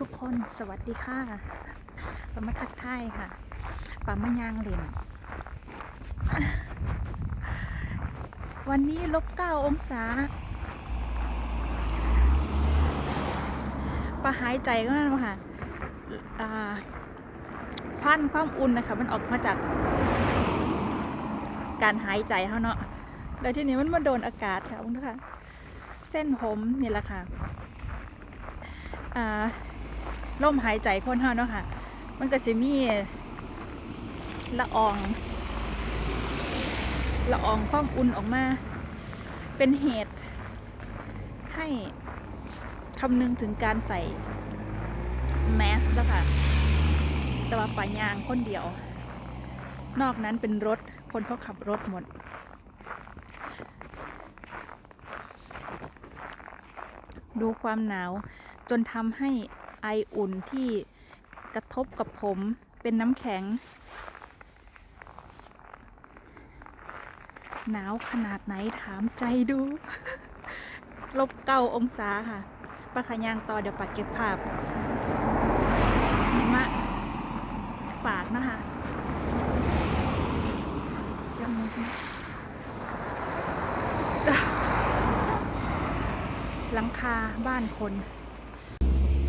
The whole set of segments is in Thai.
ทุกคนสวัสดีค่ะปามาทักทายค่ะปามายางเหรียญวันนี้ลบเก้าองศาปะหายใจก็นั่นค่ะอ่าควันความอุ่นนะคะ มันออกมาจากการหายใจเขาเนาะแล้วทีนี้มันมาโดนอากาศค่ะคุณผู้ชมเส้นผมนี่แหละค่ะ อ่า ลมหายใจคนเฮาเนาะค่ะ มันก็จะมีละอองละอองความอุ่นออกมา เป็นเหตุ ให้คำนึงถึงการใส่แมสแล้วค่ะ แต่ว่าป่ายางคนเดียว นอกนั้นเป็นรถ คนเขาขับรถหมด ดูความหนาวจนทำให้ ไออุ่นที่กระทบกับผมเป็นน้ำแข็ง หนาวขนาดไหนถามใจดู ลบเก้าองศาค่ะปะขายางต่อเดี๋ยวปัดเก็บภาพมาฝากนะคะยังไงหลังคาบ้านคน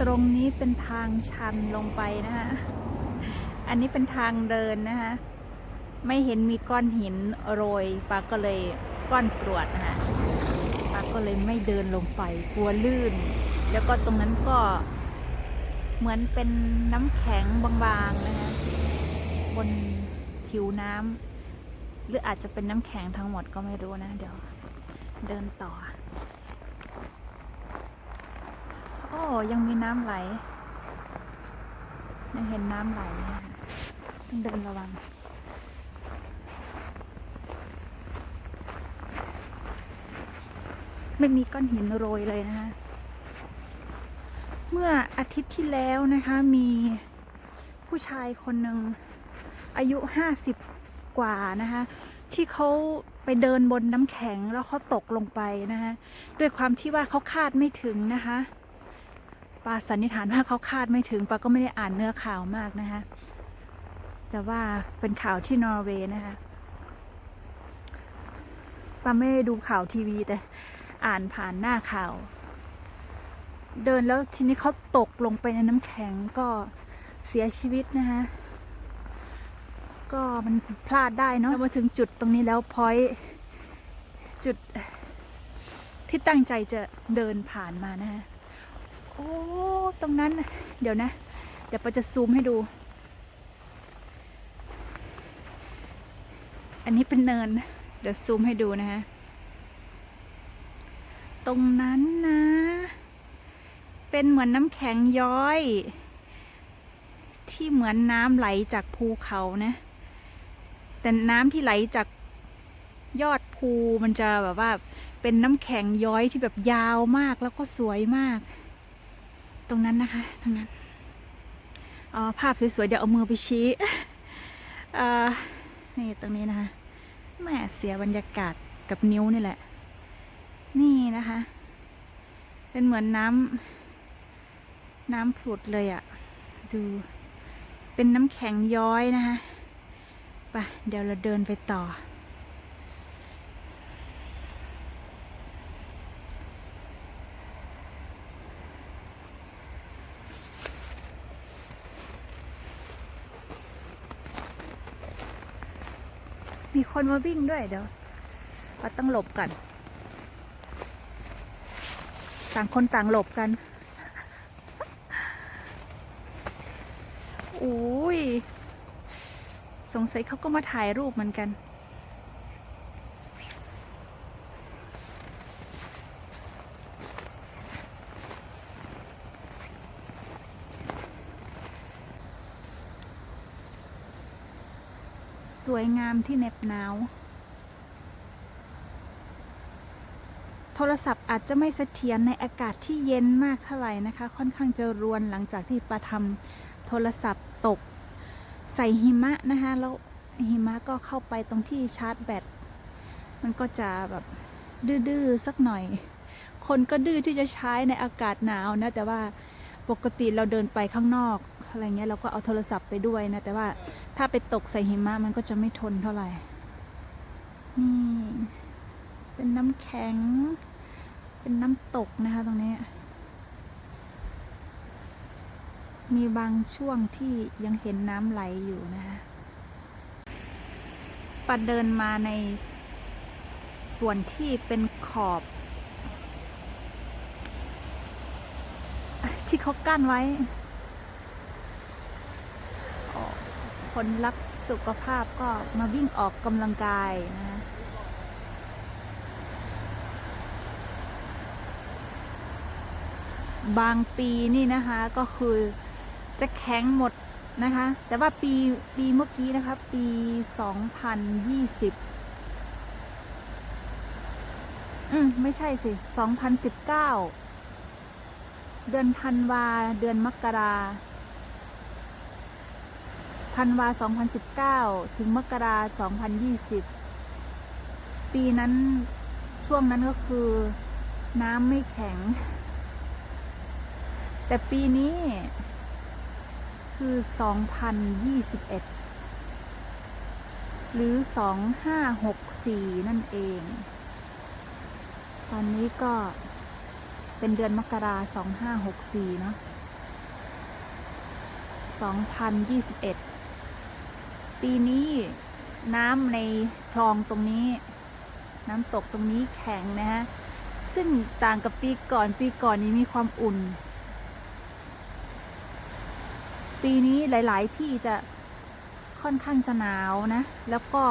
ตรงนี้เป็นทางชันลงไปนะคะอันนี้เป็นทางเดินนะคะไม่เห็นมีก้อนหินโรยปาก็เลยก้อนกรวดนะคะปาก็เลยไม่เดินลงไปกลัวลื่น แล้วก็ตรงนั้นก็เหมือนเป็นน้ำแข็งบางๆนะคะบนผิวน้ำหรืออาจจะเป็นน้ำแข็งทั้งหมดก็ไม่รู้นะ เดี๋ยวเดินต่อ โอ้ยังมีน้ำไหล ยังเห็นน้ำไหลนะคะต้องเดินระวังไม่มีก้อนหินโรยเลยนะคะ เมื่ออาทิตย์ที่แล้วนะคะมีผู้ชายคนหนึ่งอายุห้าสิบกว่านะคะ ที่เขาไปเดินบนน้ำแข็งแล้วเขาตกลงไปนะคะ ด้วยความที่ว่าเขาคาดไม่ถึงนะคะ ปาสันนิษฐานว่าเขาคาดไม่ถึงปาก็ไม่ได้อ่านเนื้อข่าวมากนะคะแต่ว่าเป็นข่าวที่นอร์เวย์นะคะปาไม่ด้ดูข่าวทีวีแต่อ่านผ่านหน้าข่าว เดินแล้วทีนี้เขาตกลงไปในน้ำแข็งก็เสียชีวิตนะคะก็มันพลาดได้เนาะมาถึงจุดตรงนี้แล้วพอยจุดที่ตั้งใจจะเดินผ่านมานะคะ โอ้ตรงนั้น เดี๋ยวนะ เดี๋ยวปาจะซูมให้ดู อันนี้เป็นเนิน เดี๋ยวซูมให้ดูนะฮะ ตรงนั้นนะ เป็นเหมือนน้ำแข็งย้อย ที่เหมือนน้ำไหลจากภูเขานะ แต่น้ำที่ไหลจากยอดภูมันจะแบบว่าเป็นน้ำแข็งย้อยที่แบบยาวมากแล้วก็สวยมาก ตรงนั้นนะคะ ตรงนั้นอ๋อภาพสวยๆ เดี๋ยวเอามือไปชี้อ่านี่ตรงนี้นะคะแม่เสียบรรยากาศกับนิ้วนี่แหละ นี่นะคะ เป็นเหมือนน้ำน้ำผุดเลยอะ่ะ ดูเป็นน้ำแข็งย้อยนะคะไปเดี๋ยวเราเดินไปต่อ มี คนมาวิ่งด้วยเดี๋ยวเราต้องหลบกัน ต่างคนต่างหลบกันอุ้ยสงสัยเขาก็มาถ่ายรูปเหมือนกัน วยงามที่เหน็บหนาว โทรศัพท์อาจจะไม่เสถียรในอากาศที่เย็นมากเท่าไหร่นะคะ ค่อนข้างจะรวนหลังจากที่ประทำโทรศัพท์ตก ใส่หิมะนะคะแล้วหิมะก็เข้าไปตรงที่ชาร์จแบตมันก็จะแบบดื้อๆสักหน่อย คนก็ดื้อที่จะใช้ในอากาศหนาวนะ แต่ว่าปกติเราเดินไปข้างนอก อะไรเงี้ยเราก็เอาโทรศัพท์ไปด้วยนะ แต่ว่าถ้าไปตกใส่หิมะมันก็จะไม่ทนเท่าไหร่ นี่ เป็นน้ำแข็ง เป็นน้ำตกนะคะตรงนี้ มีบางช่วงที่ยังเห็นน้ำไหลอยู่นะคะปัดเดินมาในส่วนที่เป็นขอบ ที่เขากั้นไว้อ๋อ คนรักสุขภาพก็มาวิ่งออกกำลังกายนะคะบางปีนี่นะคะก็คือจะแข็งหมดนะคะ แต่ว่าปีปีเมื่อกี้นะคะ ปี 2020 อืม ไม่ใช่สิ 2019 เดือนธันวา เดือนมกรา ธันวา 2019 ถึงมกรา 2020 ปีนั้นช่วงนั้นก็คือน้ำไม่แข็ง แต่ปีนี้คือ 2021 หรือ 2564 นั่นเอง ตอนนี้ก็เป็นเดือนมกรา2564 เนาะ2021 ปีนี้น้ำในคลองตรงนี้ น้ำตกตรงนี้แข็งนะฮะ ซึ่งต่างกับปีก่อนปีก่อนนี้มีความอุ่น ปีนี้หลาย ๆ ที่จะค่อนข้างจะหนาวนะ แล้วก็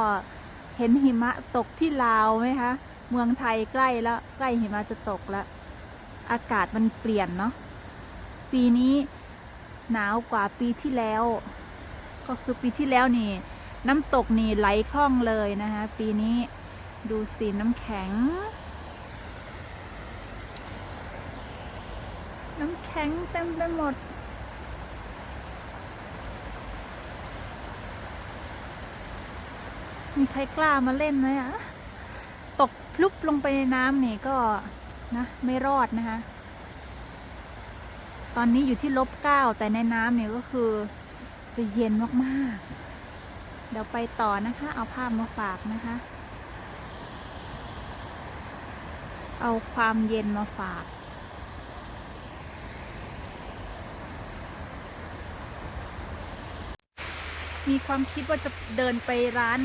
เห็นหิมะตกที่ลาวไหมคะ เมืองไทยใกล้แล้วใกล้หิมะจะตกแล้ว อากาศมันเปลี่ยนเนาะ ปีนี้หนาวกว่าปีที่แล้ว ก็คือปีที่แล้วนี่ น้ำตกนี่ไหลคล่องเลยนะคะ ปีนี้ดูสีน้ำแข็ง น้ำแข็งเต็มไปหมดมีใครกล้ามาเล่นไหมอะตกพลุบลงไปในน้ำนี่ก็นะไม่รอดนะคะ ตอนนี้อยู่ที่ลบเก้าแต่ในน้ำเนี่ยก็คือ จะเย็นมากๆ เดี๋ยวไปต่อนะคะ เอาภาพมาฝากนะคะ เอาความเย็นมาฝากมีความคิดว่าจะเดินไปร้าน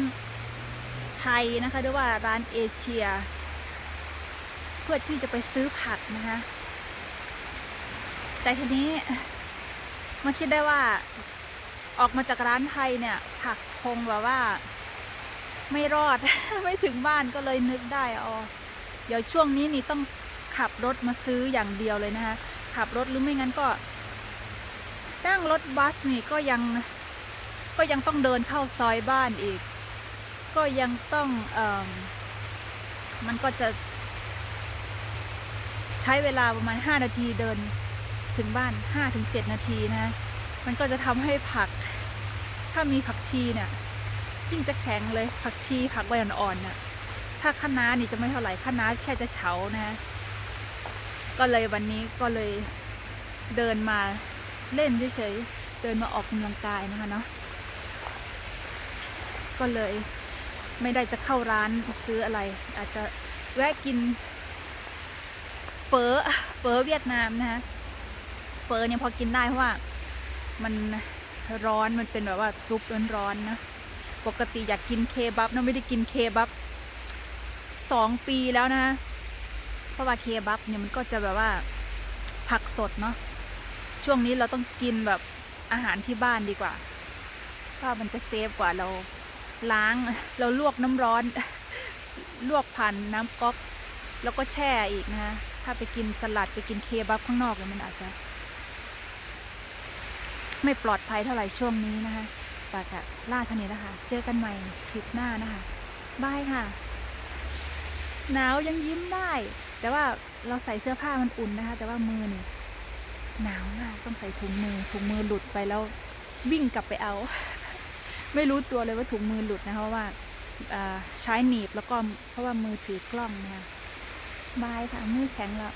ไทยนะคะหรือว่าร้านเอเชีย เพื่อที่จะไปซื้อผักนะคะ แต่ทีนี้มาคิดได้ว่า ออกมาจากร้านไทยเนี่ย ผักคงแบบว่า ไม่รอด ไม่ถึงบ้านก็เลยนึกได้อ๋อเดี๋ยวช่วงนี้นี่ต้องขับรถมาซื้ออย่างเดียวเลยนะคะ ขับรถหรือไม่งั้นก็นั่งรถบัสนี่ก็ยังก็ยังต้องเดินเข้าซอยบ้านอีก ก็ยังต้องเออมันก็จะ ใช้เวลาประมาณ 5 นาทีเดินถึงบ้าน 5-7 นาทีนะ มันก็จะทำให้ผัก ถ้ามีผักชีเนี่ยยิ่งจะแข็งเลยผักชีผักใบอ่อนๆน่ะถ้าคะน้านี่จะไม่เท่าไหร่คะน้าแค่จะเฉานะก็เลยวันนี้ก็เลยเดินมาเล่นเฉยๆเดินมาออกกำลังกายนะคะเนาะก็เลยไม่ได้จะเข้าร้านซื้ออะไร อาจจะแวะกินเฟอเฟอเวียดนามนะคะเฟอเนี่ยพอกินได้เพราะว่า มันร้อนมันเป็นแบบว่าซุปร้อนๆนะ ปกติอยากกินเคบับนะไม่ได้กินเคบับสองปีแล้วนะ เพราะว่าเคบับเนี่ยมันก็จะแบบว่าผักสดเนาะช่วงนี้เราต้องกินแบบอาหารที่บ้านดีกว่าเพราะมันจะเซฟกว่าเราล้างเราลวกน้ำร้อน ลวกผ่านน้ำก๊อกแล้วก็แช่อีกนะคะถ้าไปกินสลัดไปกินเคบับข้างนอกเนี่ยมันอาจจะ ไม่ปลอดภัยเท่าไหร่ช่วงนี้นะคะปากะล่าท่านี้นะคะ เจอกันใหม่คลิปหน้านะคะบายค่ะ หนาวยังยิ้มได้ แต่ว่าเราใส่เสื้อผ้ามันอุ่นนะคะ แต่ว่ามือนี่หนาวมากต้องใส่ถุงมือถุงมือหลุดไปแล้ววิ่งกลับไปเอา ไม่รู้ตัวเลยว่าถุงมือหลุดนะคะเพราะว่าอ่าใช้หนีบแล้วก็เพราะว่ามือถือกล้องนะคะบายค่ะมือแข็งแล้ว